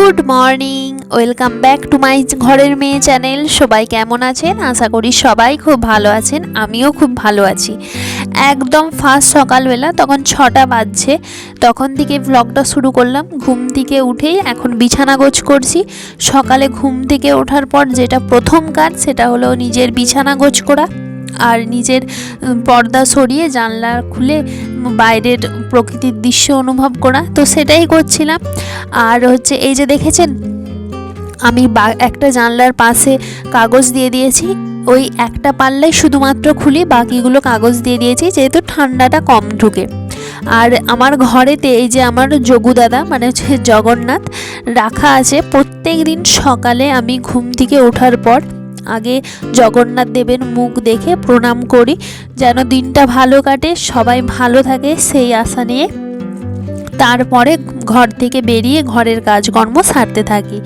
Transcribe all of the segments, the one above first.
Good morning, welcome back to my ঘরের মেয়ে channel. সবাই কেমন আছেন? আশা করি সবাই খুব ভালো আছেন, আমিও খুব ভালো আছি। একদম ফার্স্ট সকালবেলা, তখন ছটা বাজছে, তখন থেকে ব্লগটা শুরু করলাম। ঘুম থেকে উঠেই এখন বিছানা গোছ করছি। সকালে ঘুম থেকে ওঠার পর যেটা প্রথম কাজ, সেটা হলো নিজের বিছানা গোছ করা। আর নিজের পর্দা সরিয়ে জানলা খুলে বাইরের প্রকৃতির দৃশ্য অনুভব করা। তো সেটাই করছিলাম। আর হচ্ছে এই যে দেখেছেন, আমি একটা জানলার পাশে কাগজ দিয়ে দিয়েছি। ওই একটা পাল্লাই শুধুমাত্র খুলি, বাকিগুলো কাগজ দিয়ে দিয়েছি, যেহেতু ঠান্ডাটা কম ঢুকে। আর আমার ঘরেতে এই যে আমার যোগু দাদা মানে হচ্ছে জগন্নাথ, রাখা আছে। প্রত্যেক দিন সকালে আমি ঘুম থেকে ওঠার পর আগে জগন্নাথ দেবের মুখ দেখে প্রণাম করি। যেন দিনটা ভালো কাটে, সবাই ভালো থাকে সেই আশা নিয়ে। তারপরে ঘর থেকে বেরিয়ে ঘরের কাজকর্ম সারতে থাকি।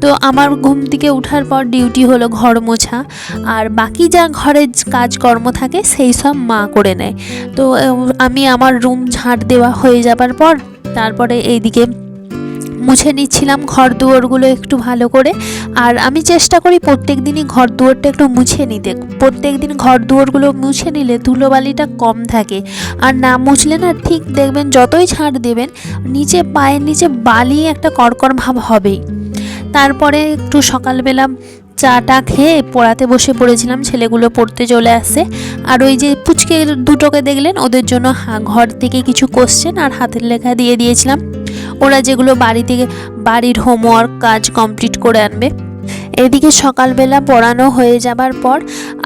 তো আমার ঘুম থেকে ওঠার পর ডিউটি হলো ঘর মোছা। আর বাকি যা ঘরের কাজকর্ম থাকে সেই সব মা করে নেয়। তো আমি আমার রুম ঝাঁট দেওয়া হয়ে যাবার পর তারপরে এইদিকে মুছে নিচ্ছিলাম ঘর দুয়ারগুলো একটু ভালো করে। আর আমি চেষ্টা করি প্রত্যেক দিনই ঘর দুয়ারটা একটু মুছে নিতে। প্রত্যেক দিন ঘর দুয়ারগুলো মুছে নিলে ধুলোবালিটা কম থাকে। আর না মুছলে না ঠিক দেখবেন যতই ছাড় দেবেন, নিচে পায়ের নিচে বালি একটা কড়কড় ভাব হবেই। তারপরে একটু সকালবেলা চাটা খেয়ে পড়াতে বসে পড়েছিলাম, ছেলেগুলো পড়তে চলে আসে। আর ওই যে পুচকে দুটোকে দেখলেন, ওদের জন্য ঘর থেকে কিছু কোশ্চেন আর হাতের লেখা দিয়ে দিয়েছিলাম। ওরা যেগুলো বাড়ি থেকে, বাড়ির হোমওয়ার্ক কাজ কমপ্লিট করে আনবে। এদিকে সকালবেলা পড়ানো হয়ে যাবার পর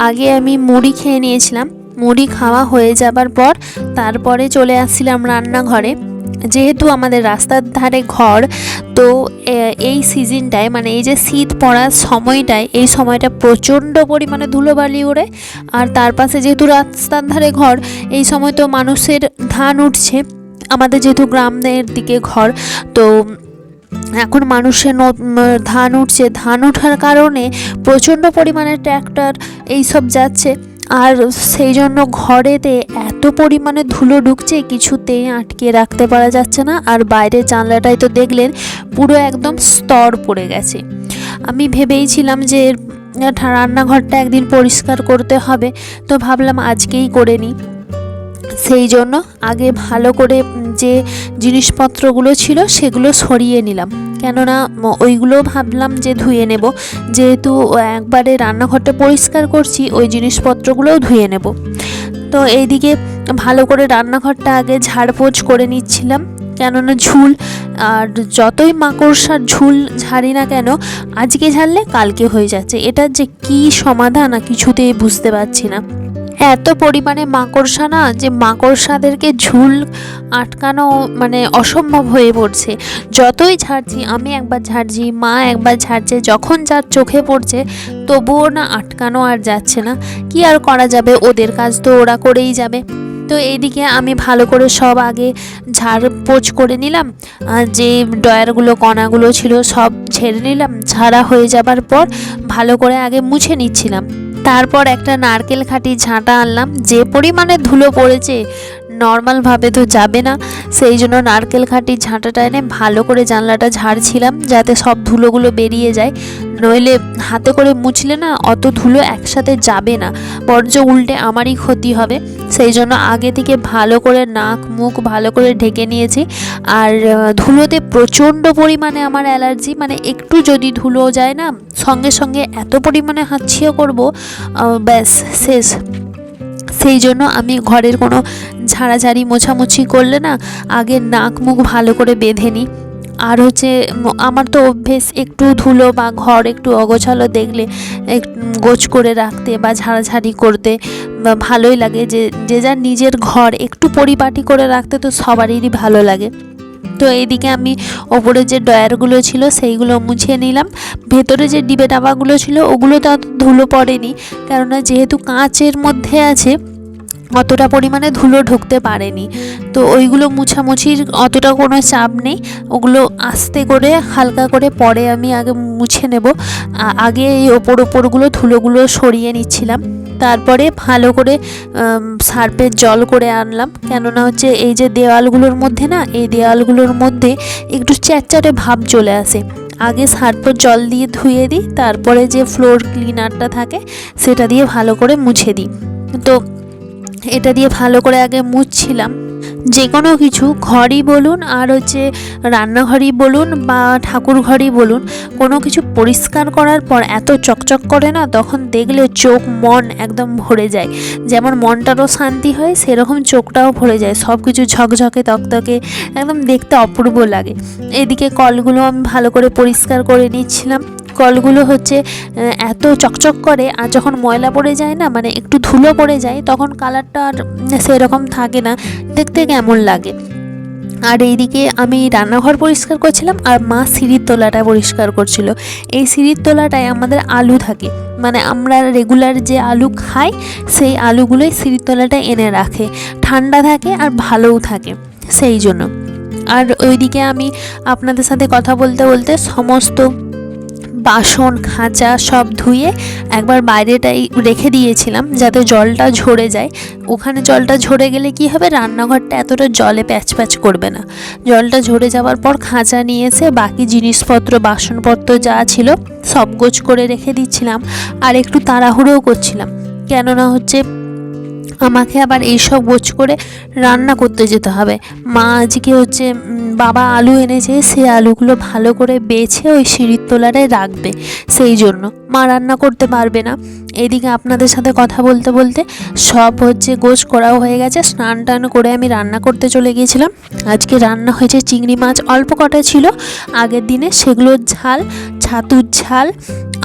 আগে আমি মুড়ি খেয়ে নিয়েছিলাম। মুড়ি খাওয়া হয়ে যাবার পর তারপরে চলে আসছিলাম রান্নাঘরে। যেহেতু আমাদের রাস্তার ধারে ঘর, তো এই সিজনটায় মানে এই যে শীত পড়ার সময়টায়, এই সময়টা প্রচণ্ড পরিমাণে ধুলোবালি ওড়ে। আর তার পাশে যেহেতু রাস্তার ধারে ঘর, এই সময় তো মানুষের ধান উঠছে। আমাদের যেহেতু গ্রামের দিকে ঘর, তো এখন মানুষের ধান উঠছে। ধান ওঠার কারণে প্রচণ্ড পরিমাণে ট্র্যাক্টর এইসব যাচ্ছে। আর সেই জন্য ঘরেতে এত পরিমাণে ধুলো ঢুকছে, কিছুতেই আটকে রাখতে পারা যাচ্ছে না। আর বাইরের জানলাটায় তো দেখলেন, পুরো একদম স্তর পড়ে গেছে। আমি ভেবেইছিলাম যে রান্নাঘরটা একদিন পরিষ্কার করতে হবে, তো ভাবলাম আজকেই করে নিই। সেই জন্য আগে ভালো করে যে জিনিসপত্রগুলো ছিল সেগুলো সরিয়ে নিলাম। কেননা ওইগুলো ভাবলাম যে ধুয়ে নেব। যেহেতু একবারে রান্নাঘরটা পরিষ্কার করছি, ওই জিনিসপত্রগুলোও ধুয়ে নেব। তো এইদিকে ভালো করে রান্নাঘরটা আগে ঝাড়পোছ করে নিচ্ছিলাম। কেননা ঝুল, আর যতই মাকড়সার ঝুল ঝাড়ি না কেন, আজকে ঝাড়লে কালকে হয়ে যাচ্ছে। এটার যে কী সমাধান কিছুতেই বুঝতে পারছি না। এত পরিমাণে মাকড়সা না যে মাকড়সাদেরকে ঝুল আটকানো মানে অসম্ভব হয়ে পড়ছে। যতই ঝাড়ছি, আমি একবার ঝাড়ছি, মা একবার ঝাড়ছে, যখন যার চোখে পড়ছে, তবুও না আটকানো আর যাচ্ছে না। কি আর করা যাবে? ওদের কাজ তো ওরা করেই যাবে। তো এইদিকে আমি ভালো করে সব আগে ঝাড় পোছ করে নিলাম। যে ডয়ারগুলো কণাগুলো ছিল সব ছেড়ে নিলাম। ঝাড়া হয়ে যাবার পর ভালো করে আগে মুছে নিচ্ছিলাম। তারপর একটা নারকেল খাঁটি ঝাঁটা আনলাম। যে পরিমাণে ধুলো পড়েছে নর্মালভাবে তো যাবে না। সেই জন্য নারকেল খাঁটির ঝাঁটাটা এনে ভালো করে জানলাটা ঝাড়ছিলাম যাতে সব ধুলোগুলো বেরিয়ে যায়। নইলে হাতে করে মুছলে না অত ধুলো একসাথে যাবে না, বরঞ্চ উল্টে আমারই ক্ষতি হবে। সেই জন্য আগে থেকে ভালো করে নাক, মুখ ভালো করে ঢেকে নিয়েছি। আর ধুলোতে প্রচণ্ড পরিমাণে আমার অ্যালার্জি মানে একটু যদি ধুলো যায় না, সঙ্গে সঙ্গে এত পরিমাণে হাঁচিও করব ব্যাস, শেষ। সেই জন্য আমি ঘরের কোনো ঝাড়াঝাড়ি, মোছামুছি করলে না আগে নাক মুখ ভালো করে বেঁধে নিই। আর হচ্ছে আমার তো অভ্যেস একটু ধুলো বা ঘর একটু অগোছালো দেখলে গোছ করে রাখতে বা ঝাড়াঝাড়ি করতে ভালোই লাগে। যে যে যার নিজের ঘর একটু পরিপাটি করে রাখতে তো সবারই ভালো লাগে। তো এইদিকে আমি ওপরে যে ডয়ারগুলো ছিল সেইগুলো মুছে নিলাম। ভেতরে যে ডিবে ডাবাগুলো ছিল ওগুলো তো ধুলো পড়েনি। কেননা যেহেতু কাঁচের মধ্যে আছে অতটা পরিমাণে ধুলো ঢুকতে পারেনি। তো ওইগুলো মুছামুছির অতটা কোনো চাপ নেই। ওগুলো আস্তে করে, হালকা করে পরে আমি আগে মুছে নেব। আগে এই ওপর ওপরগুলো ধুলোগুলো সরিয়ে নিচ্ছিলাম। তারপরে ভালো করে সার্পের জল করে আনলাম। কেননা হচ্ছে এই যে দেওয়ালগুলোর মধ্যে না, এই দেওয়ালগুলোর মধ্যে একটু চ্যাটচ্যাটে ভাব চলে আসে। আগে সার্ফ জল দিয়ে ধুয়ে দিই, তারপরে যে ফ্লোর ক্লিনারটা থাকে, সেটা দিয়ে ভালো করে মুছে দিই। তো এটা দিয়ে ভালো করে আগে মুছছিলাম। যে কোনো কিছু, ঘরই বলুন আর হচ্ছে রান্নাঘরই বলুন বা ঠাকুর ঘরই বলুন, কোনো কিছু পরিষ্কার করার পর এত চকচক করে না, তখন দেখলে চোখ মন একদম ভরে যায়। যেমন মনটারও শান্তি হয়, সেরকম চোখটাও ভরে যায়। সব কিছু ঝকঝকে, তকতকে, একদম দেখতে অপূর্ব লাগে। এদিকে কলগুলো আমি ভালো করে পরিষ্কার করে নিচ্ছিলাম। কলগুলো হচ্ছে এত চকচক করে, আর যখন ময়লা পড়ে যায় না মানে একটু ধুলো পড়ে যায়, তখন কালারটা আর সেরকম থাকে না। দেখতে কেমন লাগে। আর এইদিকে আমি রান্নাঘর পরিষ্কার করছিলাম, আর মা সিঁড়ির তোলাটা পরিষ্কার করছিল। এই সিঁড়ির তোলাটায় আমাদের আলু থাকে। মানে আমরা রেগুলার যে আলু খাই, সেই আলুগুলোই সিঁড়ির তলাটায় এনে রাখে। ঠান্ডা থাকে আর ভালোও থাকে, সেই জন্য। আর ওইদিকে আমি আপনাদের সাথে কথা বলতে বলতে সমস্ত বাসন, খাঁচা সব ধুয়ে একবার বাইরেটাই রেখে দিয়েছিলাম যাতে জলটা ঝরে যায়। ওখানে জলটা ঝরে গেলে কি হবে? রান্নাঘরটা এতটা জলে প্যাচ প্যাচ করবে না। জলটা ঝরে যাওয়ার পর খাঁচা নিয়ে এসে বাকি জিনিসপত্র, বাসনপত্র যা ছিল সব গোছ করে রেখে দিচ্ছিলাম আর একটু তাড়াহুড়োও করছিলাম। কেননা হচ্ছে আমাকে আবার এইসব গোছ করে রান্না করতে যেতে হবে। মা আজকে হচ্ছে বাবা আলু এনেছে, সে আলুগুলো ভালো করে বেছে ওই সিঁড়ির তোলাটায় রাখবে। সেই জন্য মা রান্না করতে পারবে না। এদিকে আপনাদের সাথে কথা বলতে বলতে সব হচ্ছে গোছ করাও হয়ে গেছে। স্নান টান করে আমি রান্না করতে চলে গিয়েছিলাম। আজকে রান্না হয়েছে চিংড়ি মাছ, অল্প কটা ছিল। আগের দিনে সেগুলোর ঝাল, ছাতুর ঝাল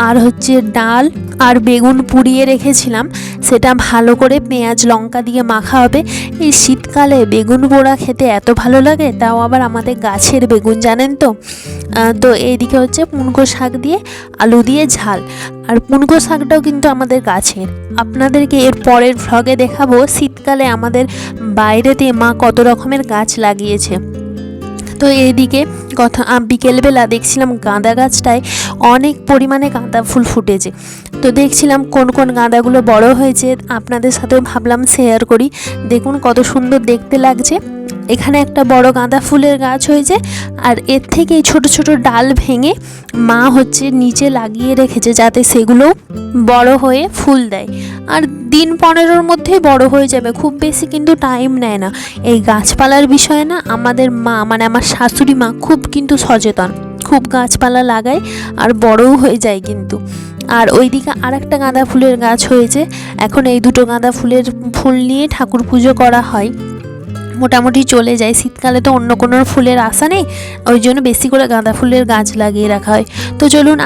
আর হচ্ছে ডাল আর বেগুন পুড়িয়ে রেখেছিলাম। সেটা ভালো করে পেঁয়াজ, লঙ্কা দিয়ে মাখা হবে। এই শীতকালে বেগুন পোড়া খেতে এত ভালো লাগে, তাও আবার আমাদের গাছের বেগুন, জানেন তো? তো এইদিকে হচ্ছে পুনকো শাক দিয়ে আলু দিয়ে ঝাল। আর পুনকো শাকটাও কিন্তু আমাদের গাছের। আপনাদেরকে এর পরের ভ্লগে দেখাবো শীতকালে আমাদের বাইরেতে মা কত রকমের গাছ লাগিয়েছে। তো এইদিকে কথা বিকেলবেলা দেখছিলাম গাঁদা গাছটায় অনেক পরিমাণে গাঁদা ফুল ফুটেছে। তো দেখছিলাম কোন কোন গাঁদাগুলো বড় হয়েছে, আপনাদের সাথেও ভাবলাম শেয়ার করি। দেখুন কত সুন্দর দেখতে লাগছে। এখানে একটা বড় গাঁদা ফুলের গাছ হয়েছে, আর এর থেকে ছোট ছোট ডাল ভেঙে মা হচ্ছে নিচে লাগিয়ে রেখেছে যাতে সেগুলো বড় হয়ে ফুল দেয়। আর দিন পনেরোর মধ্যেই বড় হয়ে যাবে, খুব বেশি কিন্তু টাইম নেয় না। এই গাছপালার বিষয়ে না আমাদের মা মানে আমার শাশুড়ি মা খুব কিন্তু সচেতন। খুব গাছপালা লাগায় আর বড়ও হয়ে যায় কিন্তু। আর ওইদিকে আর একটা গাঁদা ফুলের গাছ হয়েছে। এখন এই দুটো গাঁদা ফুলের ফুল নিয়ে ঠাকুর পুজো করা হয়। মোটামুটি চলে যায়। শীতকালে তো অন্য কোনো ফুলের আশা নেই। ওই জন্য বেশি করে গাঁদা ফুলের গাছ লাগিয়ে রাখা হয়। তো চলুন